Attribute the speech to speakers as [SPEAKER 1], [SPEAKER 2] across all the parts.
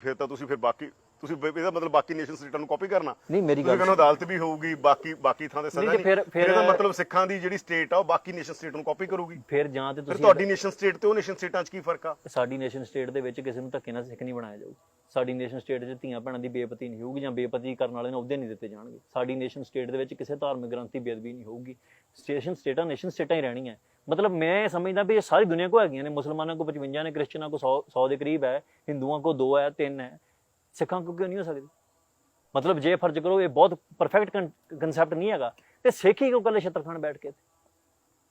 [SPEAKER 1] ਫਿਰ ਤਾਂ ਤੁਸੀਂ ਫਿਰ ਬਾਕੀ ਤੁਸੀਂ ਬ- ਇਹਦਾ ਮਤਲਬ ਬਾਕੀ ਨੇਸ਼ਨ ਸਟੇਟਾਂ ਨੂੰ ਕਾਪੀ ਕਰਨਾ।
[SPEAKER 2] ਨਹੀਂ ਮੇਰੀ
[SPEAKER 1] ਤੁਸੀਂ
[SPEAKER 2] ਗੱਲ
[SPEAKER 1] ਕਹਿੰਦੇ ਅਦਾਲਤ ਵੀ ਹੋਊਗੀ ਬਾਕੀ ਬਾਕੀ ਥਾਂ ਤੇ ਸਜ਼ਾ
[SPEAKER 2] ਨਹੀਂ ਤੇ
[SPEAKER 1] ਨਹੀਂ।
[SPEAKER 2] ਫਿਰ- ਫਿਰ-
[SPEAKER 1] ਇਹਦਾ ਮਤਲਬ ਸਿੱਖਾਂ ਦੀ ਜਿਹੜੀ ਸਟੇਟ ਆ ਉਹ ਬਾਕੀ ਨੇਸ਼ਨ ਸਟੇਟ ਨੂੰ ਕਾਪੀ ਕਰੂਗੀ।
[SPEAKER 2] ਫਿਰ ਜਾਂ ਤੇ
[SPEAKER 1] ਫਿਰ
[SPEAKER 2] ਤੁਸੀਂ
[SPEAKER 1] ਤੁਹਾਡੀ ਨੇਸ਼ਨ ਸਟੇਟ ਤੇ ਉਹ ਨੇਸ਼ਨ ਸਟੇਟਾਂ 'ਚ ਕੀ ਫ਼ਰਕ ਆ?
[SPEAKER 2] ਸਾਡੀ ਨੇਸ਼ਨ ਸਟੇਟ ਦੇ ਵਿੱਚ ਕਿਸੇ ਨੂੰ ਧੱਕੇ ਨਾਲ ਸਿੱਖ ਨਹੀਂ ਬਣਾਇਆ ਜਾਊ। ਸਾਡੀ ਨੇਸ਼ਨ ਸਟੇਟ 'ਚ ਧੀਆਂ ਭੈਣਾਂ ਦੀ ਬੇਪਤੀ ਨਹੀਂ ਹੋਊਗੀ ਜਾਂ ਬੇਪਤੀ ਕਰਨ ਵਾਲੇ ਨੂੰ ਅਹੁਦੇ ਨਹੀਂ ਦਿੱਤੇ ਜਾਣਗੇ। ਸਾਡੀ ਨੇਸ਼ਨ ਸਟੇਟ ਦੇ ਵਿੱਚ ਕਿਸੇ ਧਾਰਮਿਕ ਗ੍ਰੰਥ ਦੀ ਬੇਅਦਬੀ ਨਹੀਂ ਹੋਊਗੀ। ਸਟੇਸ਼ਨ ਸਟੇਟਾਂ ਨੇਸ਼ਨ ਸਟੇਟਾਂ ਹੀ ਰਹਿਣੀਆਂ। ਮਤਲਬ ਮੈਂ ਇਹ ਸਮਝਦਾ ਵੀ ਇਹ ਸਾਰੀ ਦੁਨੀਆ ਕੋ ਹੈਗੀਆਂ ਨੇ ਮੁਸਲਮਾਨਾਂ ਕੋ 55 ਨੇ ਕ੍ਰਿਸਚਨਾਂ ਕੋ 100 100 ਦੇ ਕਰੀਬ ਹੈ ਹਿੰਦੂਆਂ ਕੋ 2 ਹੈ 3 ਹੈ ਸਿੱਖਾਂ ਕੋ ਕਿਉਂ ਨਹੀਂ ਹੋ ਸਕਦੀ? ਮਤਲਬ ਜੇ ਫਰਜ਼ ਕਰੋ ਇਹ ਬਹੁਤ ਪਰਫੈਕਟ ਕਨਸੈਪਟ ਨਹੀਂ ਹੈਗਾ ਤੇ ਸਿੱਖ ਹੀ ਕਿਉਂ ਕੱਲੇ ਛਤਰਖਾਨ ਬੈਠ ਕੇ?